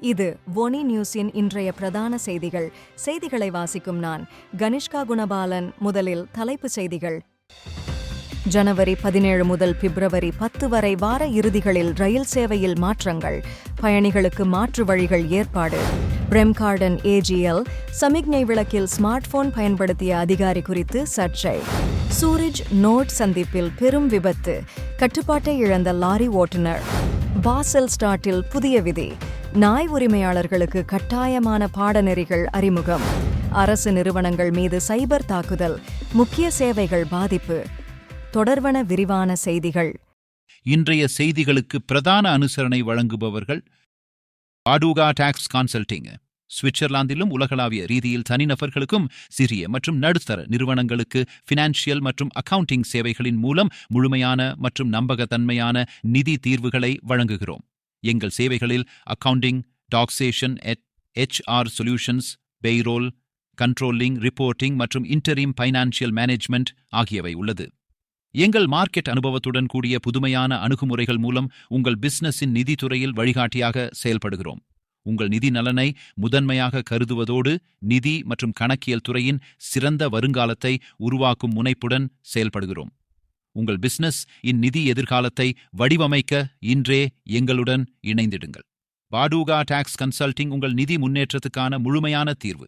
இது ஒனி நியூஸின் இன்றைய பிரதான செய்திகள். செய்திகளை வாசிக்கும் நான் கனிஷ்கா குணபாலன். முதலில் தலைப்புச் செய்திகள். ஜனவரி பதினேழு முதல் பிப்ரவரி பத்து வரை வார இறுதிகளில் ரயில் சேவையில் மாற்றங்கள். பயணிகளுக்கு மாற்று வழிகள் ஏற்பாடு. பிரெம்கார்டன் ஏஜிஎல் சமிக்ஞை விளக்கில் ஸ்மார்ட் போன் பயன்படுத்திய அதிகாரி குறித்து சர்ச்சை. சூரிஜ் நோட் சந்திப்பில் பெரும் விபத்து. கட்டுப்பாட்டை இழந்த லாரி ஓட்டுநர். பாசல் ஸ்டார்ட்டில் புதிய விதி. நாய் உரிமையாளர்களுக்கு கட்டாயமான பாடநெறிகள் அறிமுகம். அரசு நிறுவனங்கள் மீது சைபர் தாக்குதல் முக்கிய சேவைகள் பாதிப்பு. தொடர்வன விரிவான செய்திகள். இன்றைய செய்திகளுக்கு பிரதான அனுசரணை வழங்குபவர்கள் ஆடூகா டாக்ஸ் கன்சல்டிங் சுவிட்சர்லாந்திலும் உலகளாவிய ரீதியில் தனிநபர்களுக்கும் சிறிய மற்றும் நடுத்தர நிறுவனங்களுக்கு ஃபினான்ஷியல் மற்றும் அக்கவுண்டிங் சேவைகளின் மூலம் முழுமையான மற்றும் நம்பகத்தன்மையான நிதி தீர்வுகளை வழங்குகிறோம். எங்கள் சேவைகளில் accounting taxation HR solutions payroll controlling reporting மற்றும் இன்டரிம் ஃபைனான்சியல் மேனேஜ்மெண்ட் ஆகியவை உள்ளது. எங்கள் மார்க்கெட் அனுபவத்துடன் கூடிய புதுமையான அணுகுமுறைகள் மூலம் உங்கள் பிசினஸின் நிதித்துறையில் வழிகாட்டியாக செயல்படுகிறோம். உங்கள் நிதி நலனை முதன்மையாக கருதுவதோடு நிதி மற்றும் கணக்கியல் துறையின் சிறந்த வருங்காலத்தை உருவாக்கும் முனைப்புடன் செயல்படுகிறோம். உங்கள் பிசினஸ் இந்நிதி எதிர்காலத்தை வடிவமைக்க இன்றே எங்களுடன் இணைந்திடுங்கள். பாடூகா டாக்ஸ் கன்சல்டிங் உங்கள் நிதி முன்னேற்றத்துக்கான முழுமையான தீர்வு.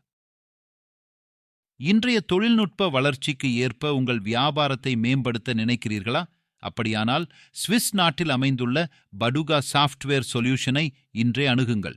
இன்றைய தொழில்நுட்ப வளர்ச்சிக்கு ஏற்ப உங்கள் வியாபாரத்தை மேம்படுத்த நினைக்கிறீர்களா? அப்படியானால் சுவிஸ் நாட்டில் அமைந்துள்ள படுகா சாஃப்ட்வேர் சொல்யூஷனை இன்றே அணுகுங்கள்.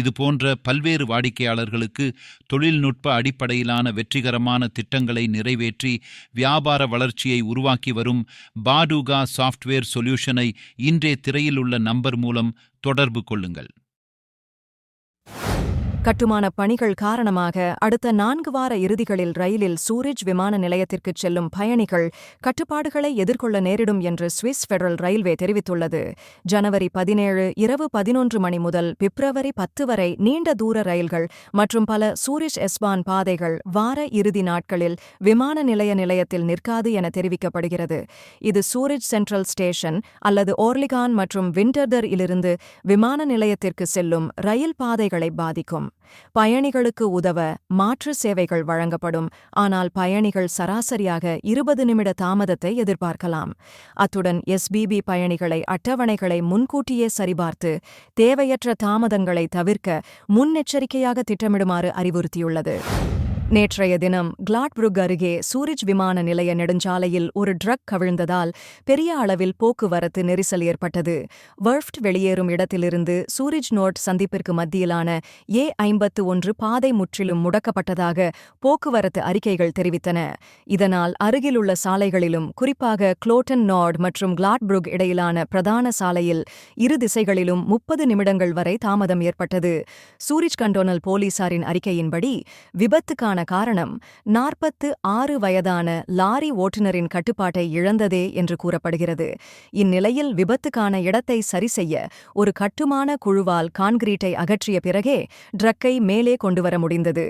இது போன்ற பல்வேறு வாடிக்கையாளர்களுக்கு தொழில்நுட்ப அடிப்படையிலான வெற்றிகரமான திட்டங்களை நிறைவேற்றி வியாபார வளர்ச்சியை உருவாக்கி வரும் பாடுகா சாஃப்ட்வேர் சொல்யூஷனை இன்றே திரையில் உள்ள நம்பர் மூலம் தொடர்பு கொள்ளுங்கள். கட்டுமான பணிகள் காரணமாக அடுத்த நான்கு வார இறுதிகளில் ரயிலில் சூரிஜ் விமான நிலையத்திற்கு செல்லும் பயணிகள் கட்டுப்பாடுகளை எதிர்கொள்ள நேரிடும் என்று சுவிஸ் பெடரல் ரயில்வே தெரிவித்துள்ளது. ஜனவரி பதினேழு இரவு பதினொன்று மணி முதல் பிப்ரவரி பத்து வரை நீண்ட தூர ரயில்கள் மற்றும் பல சூரிஷ் எஸ்பான் பாதைகள் வார இறுதி நாட்களில் விமான நிலைய நிலையத்தில் நிற்காது என தெரிவிக்கப்படுகிறது. இது சூரிஜ் சென்ட்ரல் ஸ்டேஷன் அல்லது ஓர்லிகான் மற்றும் விண்டர்தர் இலிருந்து விமான நிலையத்திற்கு செல்லும் ரயில் பாதைகளை பாதிக்கும். பயணிகளுக்கு உதவ மாற்று சேவைகள் வழங்கப்படும். ஆனால் பயணிகள் சராசரியாக இருபது நிமிட தாமதத்தை எதிர்பார்க்கலாம். அத்துடன் எஸ்பிபி பயணிகளை அட்டவணைகளை முன்கூட்டியே சரிபார்த்து தேவையற்ற தாமதங்களை தவிர்க்க முன்னெச்சரிக்கையாக திட்டமிடுமாறு அறிவுறுத்தியுள்ளது. நேற்றைய தினம் கிளாட்புருக் அருகே சூரிஜ் விமான நிலைய நெடுஞ்சாலையில் ஒரு ட்ரக் கவிழ்ந்ததால் பெரிய அளவில் போக்குவரத்து நெரிசல் ஏற்பட்டது. வர்ஃப்ட் வெளியேறும் இடத்திலிருந்து சூரிஜ் நோட் சந்திப்பிற்கு மத்தியிலான ஏ ஐம்பத்து ஒன்று பாதை முற்றிலும் முடக்கப்பட்டதாக போக்குவரத்து அறிக்கைகள் தெரிவித்தன. இதனால் அருகிலுள்ள சாலைகளிலும் குறிப்பாக குளோட்டன் நாட் மற்றும் கிளாட்புருக் இடையிலான பிரதான சாலையில் இரு திசைகளிலும் முப்பது நிமிடங்கள் வரை தாமதம் ஏற்பட்டது. சூரிஜ் கண்டோனல் போலீசாரின் அறிக்கையின்படி விபத்துக்கான காரணம் நாற்பத்து ஆறு வயதான லாரி ஓட்டுநரின் கட்டுப்பாட்டை இழந்ததே என்று கூறப்படுகிறது. இந்நிலையில் விபத்துக்கான இடத்தை சரிசெய்ய ஒரு கட்டுமான குழுவால் கான்கிரீட்டை அகற்றிய பிறகே ட்ரக்கை மேலே கொண்டுவர முடிந்தது.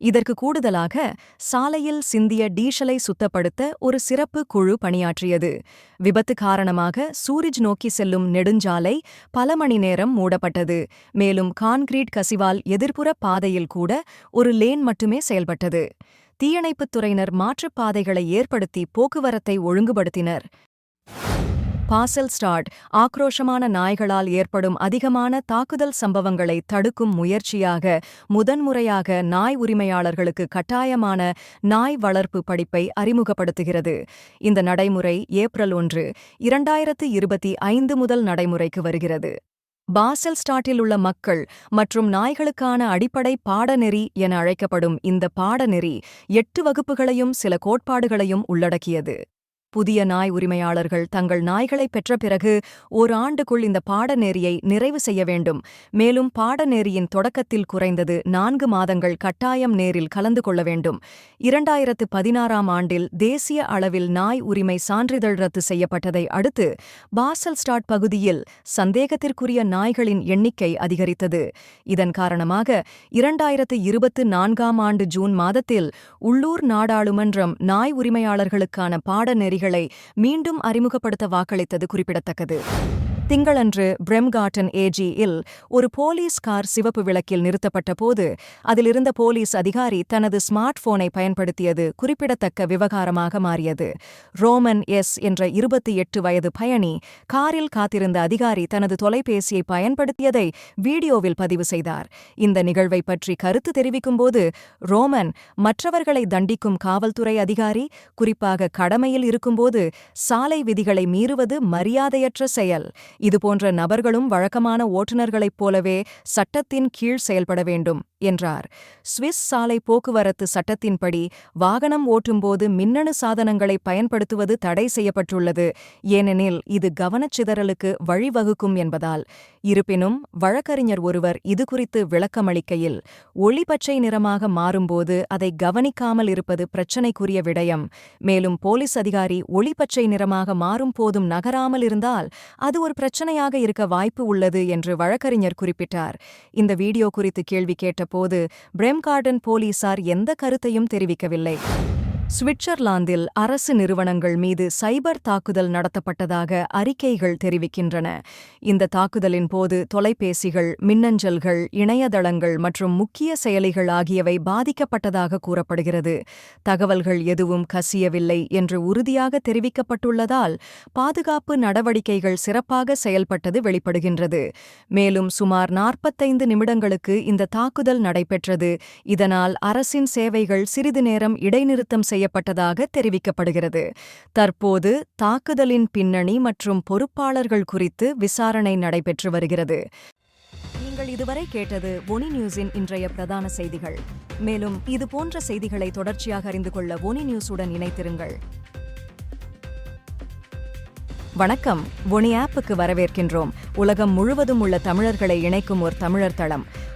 இதற்கு கூடுதலாக சாலையில் சிந்திய டீசலை சுத்தப்படுத்த ஒரு சிறப்பு குழு பணியாற்றியது. விபத்து காரணமாக சூரிஜ் நோக்கி செல்லும் நெடுஞ்சாலை பல மணி நேரம் மூடப்பட்டது. மேலும் கான்கிரீட் கசிவால் எதிர்ப்புற பாதையில் கூட ஒரு லேன் மட்டுமே செயல்பட்டது. தீயணைப்புத் துறையினர் மாற்றுப் பாதைகளை ஏற்படுத்தி போக்குவரத்தை ஒழுங்குபடுத்தினர். பாசல் ஸ்டார்ட் ஆக்ரோஷமான நாய்களால் ஏற்படும் அதிகமான தாக்குதல் சம்பவங்களை தடுக்கும் முயற்சியாக முதன்முறையாக நாய் உரிமையாளர்களுக்கு கட்டாயமான நாய் வளர்ப்பு படிப்பை அறிமுகப்படுத்துகிறது. இந்த நடைமுறை ஏப்ரல் ஒன்று இரண்டாயிரத்து இருபத்தி ஐந்து முதல் நடைமுறைக்கு வருகிறது. பாசல் ஸ்டாட்டில் உள்ள மக்கள் மற்றும் நாய்களுக்கான அடிப்படை பாடநெறி என அழைக்கப்படும் இந்த பாடநெறி எட்டு வகுப்புகளையும் சில கோட்பாடுகளையும் உள்ளடக்கியது. புதிய நாய் உரிமையாளர்கள் தங்கள் நாய்களை பெற்ற பிறகு ஓர் ஆண்டுக்குள் இந்த பாடநெறியை நிறைவு செய்ய வேண்டும். மேலும் பாடநெறியின் தொடக்கத்தில் குறைந்தது நான்கு மாதங்கள் கட்டாயம் நேரில் கலந்து கொள்ள வேண்டும். இரண்டாயிரத்து பதினாறாம் ஆண்டில் தேசிய அளவில் நாய் உரிமை சான்றிதழ் ரத்து செய்யப்பட்டதை அடுத்து பாசல் ஸ்டாட் பகுதியில் சந்தேகத்திற்குரிய நாய்களின் எண்ணிக்கை அதிகரித்தது. இதன் காரணமாக இரண்டாயிரத்து இருபத்து நான்காம் ஆண்டு ஜூன் மாதத்தில் உள்ளூர் நாடாளுமன்றம் நாய் உரிமையாளர்களுக்கான பாடநெறிகளை மீண்டும் அறிமுகப்படுத்த வாக்களித்தது குறிப்பிடத்தக்கது. திங்களன்று பிரெம்கார்டன் ஏஜி இல் ஒரு போலீஸ் கார் சிவப்பு விளக்கில் நிறுத்தப்பட்ட போது அதிலிருந்த போலீஸ் அதிகாரி தனது ஸ்மார்ட் போனை பயன்படுத்தியது குறிப்பிடத்தக்க விவகாரமாக மாறியது. ரோமன் எஸ் என்ற இருபத்தி எட்டு வயது பயணி காரில் காத்திருந்த அதிகாரி தனது தொலைபேசியை பயன்படுத்தியதை வீடியோவில் பதிவு செய்தார். இந்த நிகழ்வை பற்றி கருத்து தெரிவிக்கும்போது ரோமன் மற்றவர்களை தண்டிக்கும் காவல்துறை அதிகாரி குறிப்பாக கடமையில் இருக்கும்போது சாலை விதிகளை மீறுவது மரியாதையற்ற செயல். இதுபோன்ற நபர்களும் வழக்கமான ஓட்டுநர்களைப் போலவே சட்டத்தின் கீழ் செயல்பட வேண்டும் என்றார். சுவிஸ் சாலை போக்குவரத்து சட்டத்தின்படி வாகனம் ஓட்டும்போது மின்னணு சாதனங்களை பயன்படுத்துவது தடை செய்யப்பட்டுள்ளது. ஏனெனில் இது கவனச்சிதறலுக்கு வழிவகுக்கும் என்பதால். இருப்பினும் வழக்கறிஞர் ஒருவர் இதுகுறித்து விளக்கமளிக்கையில் ஒளி பச்சை நிறமாக மாறும்போது அதை கவனிக்காமல் இருப்பது பிரச்சினைக்குரிய விடயம். மேலும் போலீஸ் அதிகாரி ஒளி பச்சை நிறமாக மாறும் போதும் நகராமல் இருந்தால் அது ஒரு பிரச்சனையாக இருக்க வாய்ப்பு உள்ளது என்று வழக்கறிஞர் குறிப்பிட்டார். இந்த வீடியோ குறித்து கேள்வி கேட்டபோது பிரெம்கார்டன் போலீசார் எந்த கருத்தையும் தெரிவிக்கவில்லை. சுவிட்சர்லாந்தில் அரசு நிறுவனங்கள் மீது சைபர் தாக்குதல் நடத்தப்பட்டதாக அறிக்கைகள் தெரிவிக்கின்றன. இந்த தாக்குதலின் போது தொலைபேசிகள் மின்னஞ்சல்கள் இணையதளங்கள் மற்றும் முக்கிய செயலிகள் ஆகியவை பாதிக்கப்பட்டதாக கூறப்படுகிறது. தகவல்கள் எதுவும் கசியவில்லை என்று உறுதியாக தெரிவிக்கப்பட்டுள்ளதால் பாதுகாப்பு நடவடிக்கைகள் சிறப்பாக செயல்பட்டது வெளிப்படுகின்றது. மேலும் சுமார் நாற்பத்தைந்து நிமிடங்களுக்கு இந்த தாக்குதல் நடைபெற்றது. இதனால் அரசின் சேவைகள் சிறிது நேரம் இடைநிறுத்தம் செய்ய செய்யப்பட்டதாக தெரிவிக்கப்படுகிறது. தற்போது தாக்குதலின் பின்னணி மற்றும் பொறுப்பாளர்கள் குறித்து விசாரணை நடைபெற்று வருகிறது. நீங்கள் இதுவரை கேட்டது ஒனி நியூஸின் இன்றைய பிரதான செய்திகள். மேலும் இது போன்ற செய்திகளை தொடர்ச்சியாக அறிந்து கொள்ள ஒனி நியூஸுடன் இணைத்திருங்கள் வணக்கம். ஒனி ஆப்புக்கு வரவேற்கின்றோம். உலகம் முழுவதும் உள்ள தமிழர்களை இணைக்கும் ஒரு தமிழர் தளம்.